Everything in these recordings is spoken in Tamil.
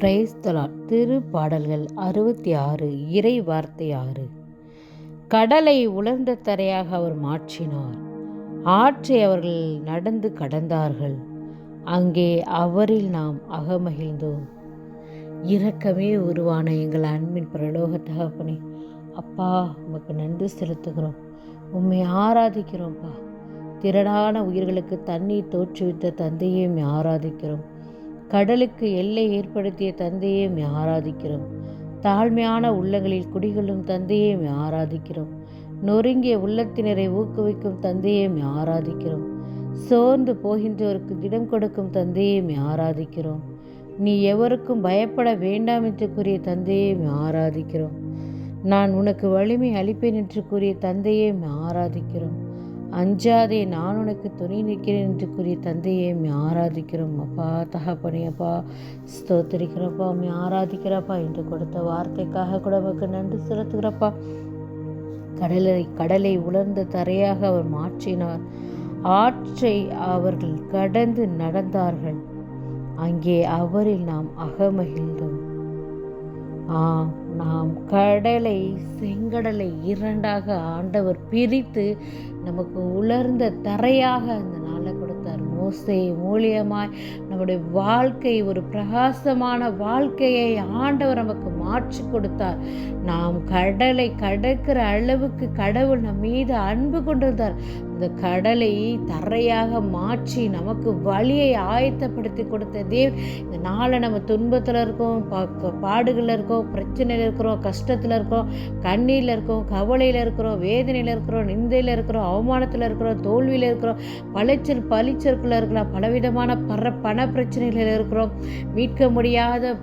பிரைஸ்தலா திரு பாடல்கள் அறுபத்தி ஆறு இறை வார்த்தை ஆறு கடலை உலர்ந்த தரையாக அவர் மாற்றினார். ஆற்றை அவர்கள் நடந்து கடந்தார்கள். அங்கே அவரில் நாம் அகமகிழ்ந்தோம். இரக்கமே உருவான எங்கள் அன்பின் பிரலோக தகப்பனே அப்பா உமக்கு நன்றி செலுத்துகிறோம். உண்மை ஆராதிக்கிறோம்ப்பா திரளான உயிர்களுக்கு தண்ணீர் தோற்றுவித்த தந்தையை ஆராதிக்கிறோம். கடலுக்கு எல்லை ஏற்படுத்திய தந்தையை ஆராதிக்கிறோம். தாழ்மையான உள்ளங்களில் குடிகளும் தந்தையை ஆராதிக்கிறோம். நொறுங்கிய உள்ளத்தினரை ஊக்குவிக்கும் தந்தையை ஆராதிக்கிறோம். சோர்ந்து போகின்றவருக்கு திடம் கொடுக்கும் தந்தையை ஆராதிக்கிறோம். நீ எவருக்கும் பயப்பட வேண்டாம் என்று கூறிய தந்தையை ஆராதிக்கிறோம். நான் உனக்கு வலிமை அளிப்பேன் என்று கூறிய தந்தையை ஆராதிக்கிறோம். அஞ்சாதே நான் உனக்கு துணை நிற்கிறேன் என்று கூறிய தந்தையை உம்மை ஆராதிக்கிறோம் அப்பா தகப்பனியப்பா ஸ்தோத்திரிக்கிறப்பா உண்மை ஆராதிக்கிறப்பா என்று கொடுத்த வார்த்தைக்காக கூட உமக்கு நன்றி செலுத்துகிறப்பா. கடலை கடலை உலர்ந்த தரையாக அவர் மாற்றினார். ஆற்றை அவர்கள் கடந்து நடந்தார்கள். அங்கே அவரில் நாம் அகமகிழ்ந்தோம். ஆம். நாம் கடலை செங்கடலை இரண்டாக ஆண்டவர் பிரித்து நமக்கு உலர்ந்த தரையாக அந்த நாளை கொடுத்தார். மோசை மூலியமாய் நம்முடைய வாழ்க்கை ஒரு பிரகாசமான வாழ்க்கையை ஆண்டவர் நமக்கு மாற்றி கொடுத்தார். நாம் கடலை கடக்கிற அளவுக்கு கடவுள் நம் மீது அன்பு கொண்டிருந்தார். இந்த கடலை தரையாக மாற்றி நமக்கு வழியை ஆயத்தப்படுத்தி கொடுத்த தேவ் இந்த நாளை நம்ம துன்பத்தில் இருக்கோம் பாடுகளில் இருக்கோம் பிரச்சனையில் இருக்கிறோம் கஷ்டத்தில் இருக்கோம் கண்ணீரில் இருக்கோம் கவலையில் இருக்கிறோம் வேதனையில் இருக்கிறோம் நிந்தையில் இருக்கிறோம் அவமானத்தில் இருக்கிறோம் தோல்வியில் இருக்கிறோம் பளிச்சல் பழிச்சற்குள்ள இருக்கலாம் பலவிதமான பற பண பிரச்சனைகளில் இருக்கிறோம். மீட்க முடியாத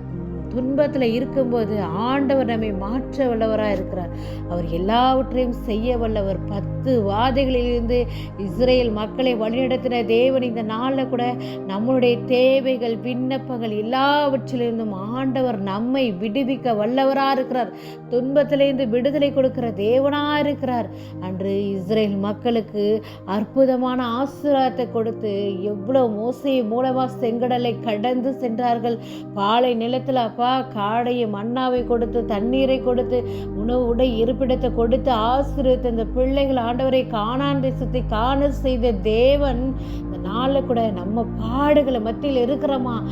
துன்பத்தில் இருக்கும்போது ஆண்டவர் நம்மை மாற்ற வல்லவராக இருக்கிறார் அவர் எல்லாவற்றையும் செய்ய வல்லவர் பத் பத்து வாதைகளிலிருந்து இஸ்ரேல் மக்களை வழிநடத்தின தேவன் இந்த நாளில் கூட நம்மளுடைய தேவைகள் விண்ணப்பங்கள் எல்லாவற்றிலிருந்தும் ஆண்டவர் நம்மை விடுவிக்க வல்லவராக இருக்கிறார். துன்பத்திலிருந்து விடுதலை கொடுக்கிற தேவனாக இருக்கிறார். அன்று இஸ்ரேல் மக்களுக்கு அற்புதமான ஆசீர்வாதத்தை கொடுத்து எவ்வளோ மோசை மூலமாக செங்கடலை கடந்து சென்றார்கள். பாலை நிலத்தில் அப்பா காடையை மண்ணாவை கொடுத்து தண்ணீரை கொடுத்து உணவு உடை இருப்பிடத்தை கொடுத்து ஆசீர்வதித்த இந்த பிள்ளைகள் ஆண்டவரை காணான் தேசத்தை காண செய்த தேவன் நாளில் கூட நம்ம பாடுகளை மத்தியில் இருக்கிறோமா?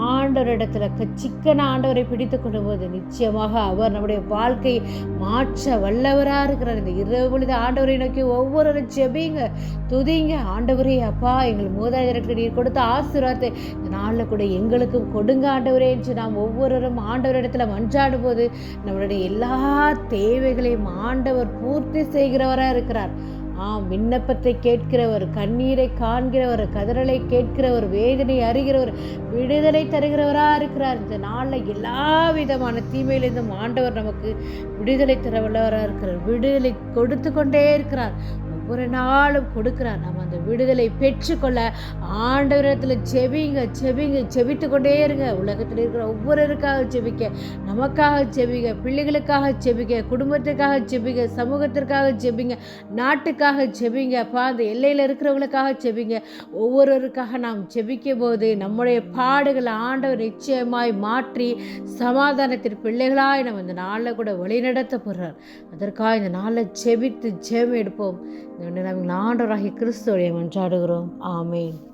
ஆண்டவரிடத்துல க- சிக்கன ஆண்டவரை பிடித்து கொண்டு போது நிச்சயமாக அவர் நம்முடைய வாழ்க்கையை மாற்ற வல்லவராக இருக்கிறார். இந்த இரவு பொழுது ஆண்டவரை நோக்கி ஒவ்வொருவரும் ஜெபிங்க துதிங்க. ஆண்டவரே அப்பா எங்கள் மூதாதையருக்கு நீர் கொடுத்த ஆசீர்வாதத்தை இந்த நாளில் கூட எங்களுக்கும் கொடுங்க ஆண்டவரே என்று நாம் ஒவ்வொருவரும் ஆண்டவரிடத்துல மன்றாடும் போது நம்மளுடைய எல்லா தேவைகளையும் ஆண்டவர் பூர்த்தி செய்கிறவராக இருக்கிறார். ஆம் விண்ணப்பத்தை கேட்கிறவர் கண்ணீரை காண்கிறவர் கதறலை கேட்கிறவர் வேதனை அறிகிறவர் விடுதலை தருகிறவராக இருக்கிறார். இந்த நாளில் எல்லா விதமான தீமையிலிருந்தும் ஆண்டவர் நமக்கு விடுதலை தர வல்லவராக இருக்கிறார். விடுதலை கொடுத்து கொண்டே இருக்கிறார். ஒரு நாளும் கொடுக்குறார். நம்ம அந்த விடுதலை பெற்றுக்கொள்ள ஆண்டவரத்தில் செவிங்க செவிங்க ஜெபித்து கொண்டே இருங்க. உலகத்தில் இருக்கிற ஒவ்வொருவருக்காக செபிக்க நமக்காக செபிக பிள்ளைகளுக்காக செபிக்க குடும்பத்துக்காக செபிங்க சமூகத்திற்காக செபிங்க நாட்டுக்காக செபிங்க அப்பா அந்த எல்லையில் இருக்கிறவங்களுக்காக செபிங்க ஒவ்வொருவருக்காக நாம் செபிக்கும் போது நம்முடைய பாடுகளை ஆண்டவர் நிச்சயமாய் மாற்றி சமாதானத்தின் பிள்ளைகளாய் நம்ம இந்த நாளில் கூட வழிநடத்த போகிறார் அதற்காக இந்த நாளில் செபித்து ஜெபம் எடுப்போம். இந்த நம்ம ஆண்டவராகிய மன்றாடுகிறோம். ஆமேன்.